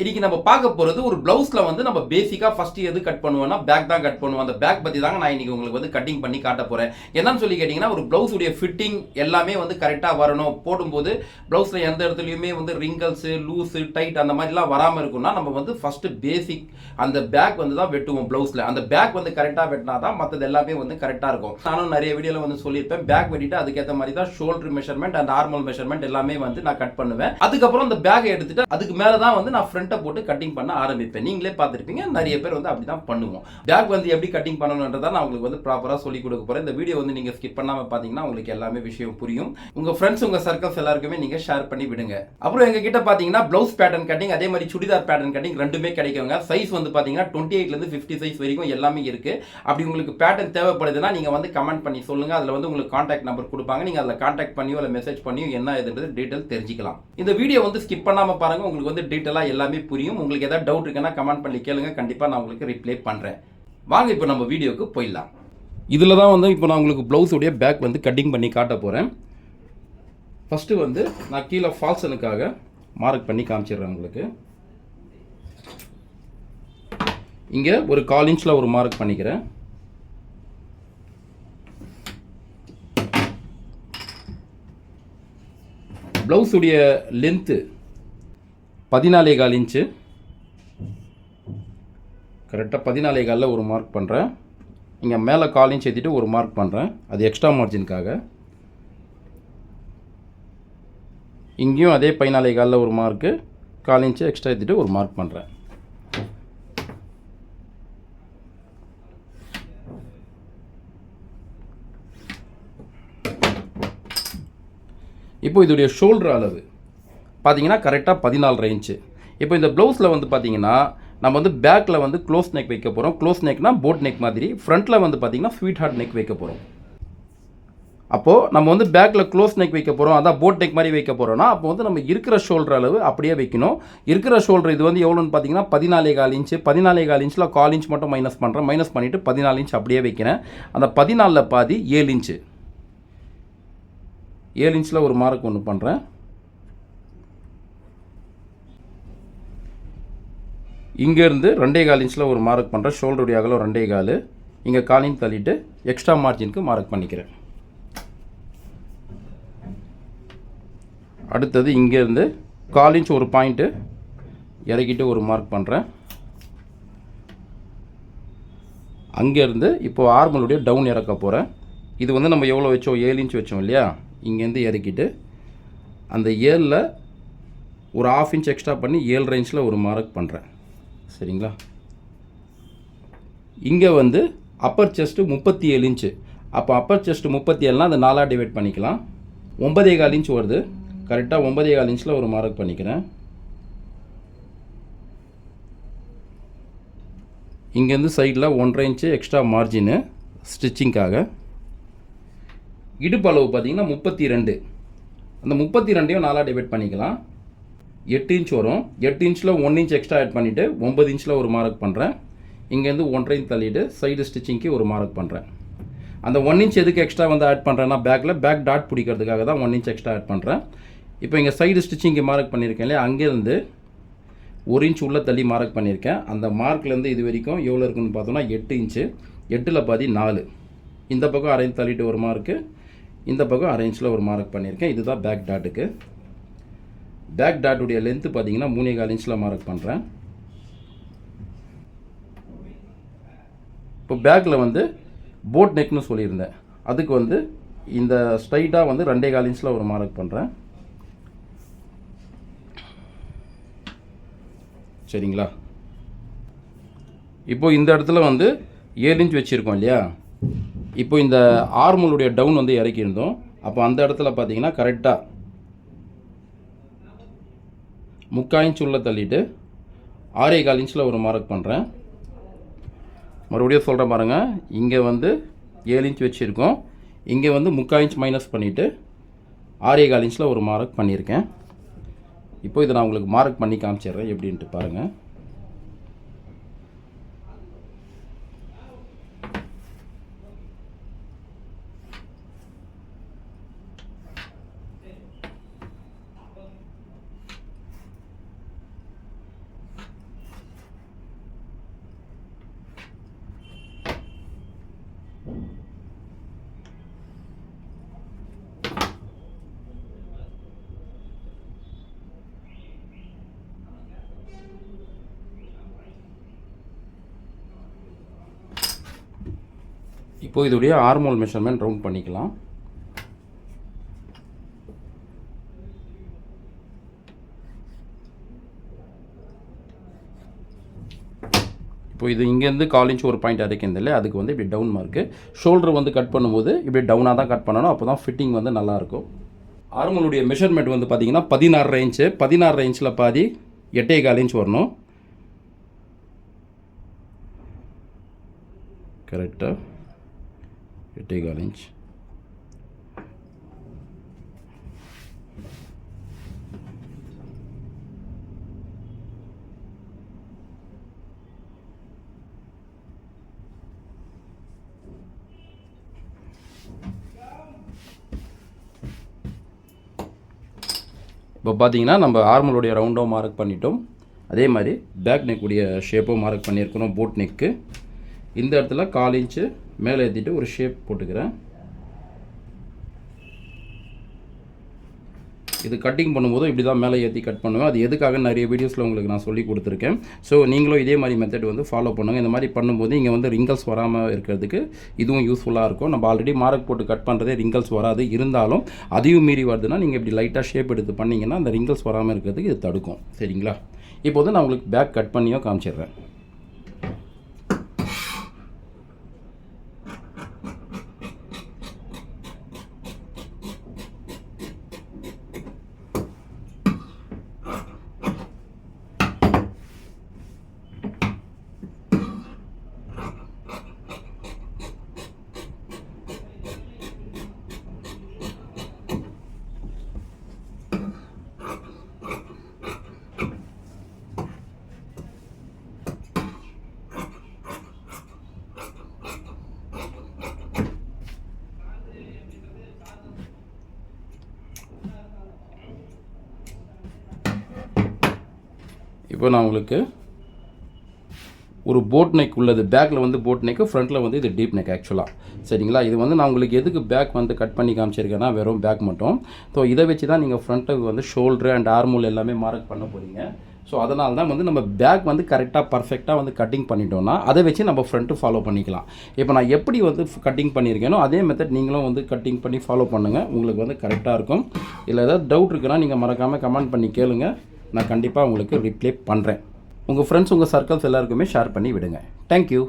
இன்னைக்கு நம்ம பார்க்க போகிறது ஒரு ப்ளவுஸில் வந்து நம்ம பேசிக்காக ஃபர்ஸ்ட் எது கட் பண்ணுவோம்னா பேக் தான் கட் பண்ணுவோம். அந்த பேக் பற்றி தாங்க நான் இன்னைக்கு உங்களுக்கு வந்து கட்டிங் பண்ணி காட்ட போகிறேன் என்னன்னு சொல்லி கேட்டிங்கன்னா ஒரு ப்ளவுஸுடைய ஃபிட்டிங் எல்லாமே வந்து கரெக்டாக வரணும். போடும்போது ப்ளவுஸில் எந்த இடத்துலையுமே வந்து ரிங்கல்ஸு லூஸு டைட் அந்த மாதிரிலாம் வராமல் இருக்கும்னா நம்ம வந்து ஃபஸ்ட்டு பேசிக் அந்த பேக் வந்து தான் வெட்டுவோம் ப்ளவுஸில் அந்த பேக் வந்து கரெக்டாக வெட்டினா தான் மற்றது எல்லாமே வந்து கரெக்டாக இருக்கும். நானும் நிறைய வீடியோவில் வந்து சொல்லியிருப்பேன். பேக் வெட்டிட்டு அதுக்கேற்ற மாதிரி தான் shoulder measurement and normal measurement எல்லாமே வந்து நான் கட் பண்ணுவேன். அதுக்கப்புறம் அந்த பேக்கை எடுத்துட்டு அதுக்கு மேலே தான் வந்து நான் ஃப்ரண்ட்டை போட்டு கட்டிங் பண்ண ஆரம்பிப்பேன். நீங்களே பார்த்துருப்பீங்க நிறைய பேர் வந்து அப்படி தான் பண்ணுவோம். பேக் வந்து எப்படி கட்டிங் பண்ணணுன்றதை நான் உங்களுக்கு வந்து ப்ராப்பராக சொல்லிக் கொடுக்க போகிறேன் இந்த வீடியோ வந்து நீங்கள் ஸ்கிப் பண்ணாமல் பார்த்தீங்கன்னா உங்களுக்கு எல்லாமே விஷயம் புரியும். உங்கள் ஃப்ரெண்ட்ஸ் உங்கள் சர்க்கிள்ஸ் எல்லாருக்குமே நீங்கள் ஷேர் பண்ணி விடுங்க. அப்புறம் எங்ககிட்ட பார்த்தீங்கன்னா ப்ளவுஸ் பேட்டர்ன் கட்டிங் அதே மாதிரி சுடிதார் பேட்டர்ன் கட்டிங் ரெண்டுமே கிடைக்குங்க. சைஸ் வந்து பார்த்தீங்கன்னா டுவெண்ட்டி எயிட்லேருந்து ஃபிஃப்டி சைஸ் வரைக்கும் எல்லாமே இருக்குது அப்படி உங்களுக்கு பேட்டர்ன் தேவைப்படுதுன்னா நீங்கள் வந்து கமெண்ட் பண்ணி சொல்லுங்கள் அதில் வந்து உங்களுக்கு காண்டாக்ட் நம்பர் கொடுப்பாங்க. நீங்கள் அதில் காண்டாக்ட் பண்ணியோ இல்லை மெசேஜ் பண்ணியோ என்ன இதுன்றது டீட்டெயில் தெரிஞ்சுக்கலாம். இந்த வீடியோ வந்து ஸ்கிப் பண்ணாமல் பாருங்க. உங்களுக்கு வந்து டீட்டெயிலாக எல்லாமே புரியும்? உங்களுக்கு ஏதாவது டவுட் இருக்குன்னா கமெண்ட் பண்ணி கேளுங்க. கண்டிப்பாக நான் உங்களுக்கு ரிப்ளை பண்ணுறேன் வாங்க இப்போ நம்ம வீடியோக்கு போயிடலாம். இதில் தான் வந்து இப்போ நான் உங்களுக்கு ப்ளவுஸுடைய பேக் வந்து கட்டிங் பண்ணி காட்ட போகிறேன் ஃபஸ்ட்டு வந்து நான் கீழே ஃபால்சனுக்காக மார்க் பண்ணி காமிச்சிடுறேன் உங்களுக்கு. இங்கே ஒரு கால் இன்ச்சில் ஒரு மார்க் பண்ணிக்கிறேன். ப்ளவுஸுடைய லென்த்து பதினாலே கால் இன்ச்சு. கரெக்டாக பதினாலே காலில் ஒரு மார்க் பண்ணுறேன் இங்கே மேலே கால் இன்ச் ஏற்றிட்டு ஒரு மார்க் பண்ணுறேன் அது எக்ஸ்ட்ரா மார்ஜினுக்காக இங்கேயும் அதே பதினாலே காலில் ஒரு மார்க்கு கால் இன்ச்சு எக்ஸ்ட்ரா ஏற்றிட்டு ஒரு மார்க் பண்ணுறேன் இப்போ இதோடைய ஷோல்டர் அளவு. பார்த்தீங்கன்னா கரெக்டாக பதினாலு ரேஞ்சு இப்போ இந்த ப்ளவுஸில் வந்து பார்த்தீங்கன்னா நம்ம வந்து பேக்கில் வந்து க்ளோஸ் நெக் வைக்க போகிறோம் க்ளோஸ் நெக்னா போட் நெக் மாதிரி. ஃப்ரண்ட்டில் வந்து பார்த்தீங்கன்னா ஸ்வீட் ஹார்ட் நெக் வைக்க போகிறோம் அப்போது நம்ம வந்து பேக்கில் க்ளோஸ் நெக் வைக்க போகிறோம் அதான் போட் நெக் மாதிரி வைக்க போகிறோம்னா அப்போ வந்து நம்ம இருக்கிற ஷோல்டர் அளவு அப்படியே வைக்கணும். இருக்கிற ஷோல்டர் இது வந்து எவ்வளோன்னு பார்த்தீங்கன்னா பதினாலே கால் இன்ச்சு பதினாலே கால் இன்ச்சில் கால் இன்ச் மட்டும் மைனஸ் பண்ணுறேன் மைனஸ் பண்ணிவிட்டு பதினாலு இன்ச் அப்படியே வைக்கிறேன். அந்த பதினாலில் பாதி ஏழு இன்ச்சு ஏழு இன்ச்சில் ஒரு மார்க் ஒன்று பண்ணுறேன் இங்கேருந்து ரெண்டே கால் இன்ச்சில் ஒரு மார்க் பண்ணுறேன் ஷோல்டருடைய அகலம் ரெண்டே கால். இங்கே காலின் தள்ளிட்டு எக்ஸ்ட்ரா மார்ஜினுக்கு மார்க் பண்ணிக்கிறேன். அடுத்தது இங்கேருந்து கால் இன்ச் ஒரு பாயிண்ட்டு இறக்கிட்டு ஒரு மார்க் பண்ணுறேன் அங்கேருந்து இப்போது ஆர்மலுடைய டவுன் இறக்க போகிறேன் இது வந்து நம்ம எவ்வளோ வச்சோம்? ஏழு இன்ச் வச்சோம் இல்லையா? இங்கேருந்து இறக்கிட்டு அந்த ஏழில் ஒரு ஆஃப் இன்ச் எக்ஸ்ட்ரா பண்ணி ஏழு ரேஞ்சில் ஒரு மார்க் பண்ணுறேன் சரிங்களா? இங்கே வந்து அப்பர் செஸ்ட்டு முப்பத்தி ஏழு இன்ச்சு அப்போ அப்பர் செஸ்ட்டு முப்பத்தி ஏழுனா அதை நாலாக டிவைட் பண்ணிக்கலாம். ஒன்பதே கால் இன்ச் வருது கரெக்டாக ஒன்பதே கால் இன்ச்சில் ஒரு மார்க் பண்ணிக்கிறேன். இங்கேருந்து சைடில் ஒன்றரை இன்ச்சு எக்ஸ்ட்ரா மார்ஜினு ஸ்டிச்சிங்க்காக இடுப்பளவு பார்த்திங்கன்னா பார்த்தீங்கன்னா முப்பத்தி ரெண்டு. அந்த முப்பத்தி ரெண்டையும் நாலாக டிவைட் பண்ணிக்கலாம். எட்டு இன்ச் வரும். எட்டு இன்ச்சில் ஒன் இன்ச் எக்ஸ்ட்ரா ஆட் பண்ணிவிட்டு ஒம்பது இன்ச்சில் ஒரு மார்க் பண்ணுறேன் இங்கேருந்து ஒன்றரை இன்ச் தள்ளிட்டு சைடு ஸ்டிச்சிங்க்கு ஒரு மார்க் பண்ணுறேன் அந்த ஒன் இன்ச் எதுக்கு எக்ஸ்ட்ரா வந்து ஆட் பண்ணுறேன்னா பேக்கில் பேக் டாட் பிடிக்கிறதுக்காக தான் ஒன் இன்ச் எக்ஸ்ட்ரா ஆட் பண்ணுறேன் இப்போ இங்கே சைடு ஸ்டிச்சிங்க்கு மார்க் பண்ணியிருக்கேன் இல்லையா? அங்கேருந்து ஒரு இன்ச் உள்ளே தள்ளி மார்க் பண்ணியிருக்கேன். அந்த மார்க்லேருந்து இது வரைக்கும் எவ்வளோ இருக்குன்னு பார்த்தோம்னா எட்டு இன்ச்சு எட்டில் பாதி நாலு. இந்த பக்கம் அரை தள்ளிட்டு ஒரு மார்க்கு இந்த பக்கம் அரை இன்ச்சில் ஒரு மார்க் பண்ணியிருக்கேன். இதுதான் பேக் டாட்டுக்கு பேக் டாட்டுடைய லென்த்து பார்த்தீங்கன்னா மூணே கால் இன்ச்சில் மார்க் பண்ணுறேன் இப்போ பேக்கில் வந்து போட் நெக்னு சொல்லியிருந்தேன். அதுக்கு வந்து இந்த ஸ்ட்ரைட்டாக வந்து ரெண்டே கால் இன்ச்சில் ஒரு மார்க் பண்ணுறேன் சரிங்களா? இப்போ இந்த இடத்துல வந்து ஏழு இன்ச் வச்சுருக்கோம் இல்லையா? இப்போ இந்த ஆர்மலுடைய டவுன் வந்து இறக்கியிருந்தோம். அப்போ அந்த இடத்துல பார்த்தீங்கன்னா கரெக்டாக முக்கால் இன்ச் உள்ள தள்ளிட்டு ஆறே கால் இன்ச்சில் ஒரு மார்க் பண்ணுறேன் மறுபடியும் சொல்கிறேன் பாருங்கள் இங்கே வந்து ஏழு இன்ச் வச்சுருக்கோம். இங்கே வந்து முக்கால் இன்ச் மைனஸ் பண்ணிவிட்டு ஆறே கால் இன்ச்சில் ஒரு மார்க் பண்ணியிருக்கேன் இப்போ இதை நான் உங்களுக்கு மார்க் பண்ணி காமிச்சிடுறேன். எப்படின்ட்டு பாருங்கள் இப்போது இதோடைய ஆர்மோல் மெஷர்மெண்ட் ரவுண்ட் பண்ணிக்கலாம். இப்போ இது இங்கேருந்து கால் இன்ச் ஒரு பாயிண்ட் அரைக்கிறது இல்லை அதுக்கு வந்து இப்படி டவுன் மார்க்கு ஷோல்டர் வந்து கட் பண்ணும்போது இப்படி டவுனாக தான் கட் பண்ணணும் அப்போ தான் ஃபிட்டிங் வந்து நல்லாயிருக்கும் ஆர்மலுடைய மெஷர்மெண்ட் வந்து பார்த்திங்கன்னா பதினாறு இன்ச்சு பதினாறு இன்ச்சில் பாதி எட்டே கால் இன்ச் வரணும். கரெக்டாக எட்டே இன்ச். இப்போ பார்த்தீங்கன்னா நம்ம ஆர்மலுடைய ரவுண்டும் மார்க் பண்ணிட்டோம். அதே மாதிரி பேக் நெக்குடைய ஷேப்பும் மார்க் பண்ணியிருக்கிறோம் போட் நெக்கு இந்த இடத்துல கால் இன்ச்சு மேலே ஏற்றிட்டு ஒரு ஷேப் போட்டுக்கிறேன். இது கட்டிங் பண்ணும்போது இப்படி தான் மேலே ஏற்றி கட் பண்ணுவேன். அது எதுக்காக நிறைய வீடியோஸில் உங்களுக்கு நான் சொல்லி கொடுத்துருக்கேன். ஸோ நீங்களும் இதே மாதிரி மெத்தட் வந்து ஃபாலோ பண்ணுங்கள் இந்த மாதிரி பண்ணும்போது இங்கே வந்து ரிங்கல்ஸ் வராமல் இருக்கிறதுக்கு இதுவும் யூஸ்ஃபுல்லாக இருக்கும். நம்ம ஆல்ரெடி மார்க் போட்டு கட் பண்ணுறதே ரிங்கல்ஸ் வராது. இருந்தாலும் அதையும் மீறி வருதுன்னா நீங்கள் இப்படி லைட்டாக ஷேப் எடுத்து பண்ணிங்கன்னா அந்த ரிங்கல்ஸ் வராமல் இருக்கிறதுக்கு இது தடுக்கும். சரிங்களா? இப்போ வந்து நான் உங்களுக்கு பேக் கட் பண்ணியோ காமிச்சிடுறேன். இப்போ நான் உங்களுக்கு ஒரு போட் நெக் உள்ளது. பேக்கில் வந்து போட் நெக்கு ஃப்ரண்ட்டில் வந்து இது டீப் நெக் ஆக்சுவலாக சரிங்களா? இது வந்து நான் உங்களுக்கு எதுக்கு பேக் வந்து கட் பண்ணி காமிச்சிருக்கேன்னா வெறும் பேக் மட்டும். ஸோ இதை வச்சு தான் நீங்கள் ஃப்ரண்ட்டுக்கு வந்து ஷோல்டர் அண்ட் ஆர்மூல் எல்லாமே மார்க் பண்ண போகிறீங்க ஸோ அதனால தான் வந்து நம்ம பேக் வந்து கரெக்டாக பர்ஃபெக்டாக வந்து கட்டிங் பண்ணிட்டோம்னா அதை வச்சு நம்ம ஃப்ரண்ட்டு ஃபாலோ பண்ணிக்கலாம். இப்போ நான் எப்படி வந்து கட்டிங் பண்ணியிருக்கேனோ அதே மெத்தட் நீங்களும் வந்து கட்டிங் பண்ணி ஃபாலோ பண்ணுங்கள் உங்களுக்கு வந்து கரெக்டாக இருக்கும். இல்லை ஏதாவது டவுட் இருக்குன்னா நீங்கள் மறக்காமல் கமெண்ட் பண்ணி கேளுங்கள் நான் கண்டிப்பாக உங்களுக்கு ரிப்ளை பண்ணுறேன் உங்கள் ஃப்ரெண்ட்ஸ் உங்கள் சர்க்கிள்ஸ் எல்லாருக்குமே ஷேர் பண்ணி விடுங்க. தேங்க்யூ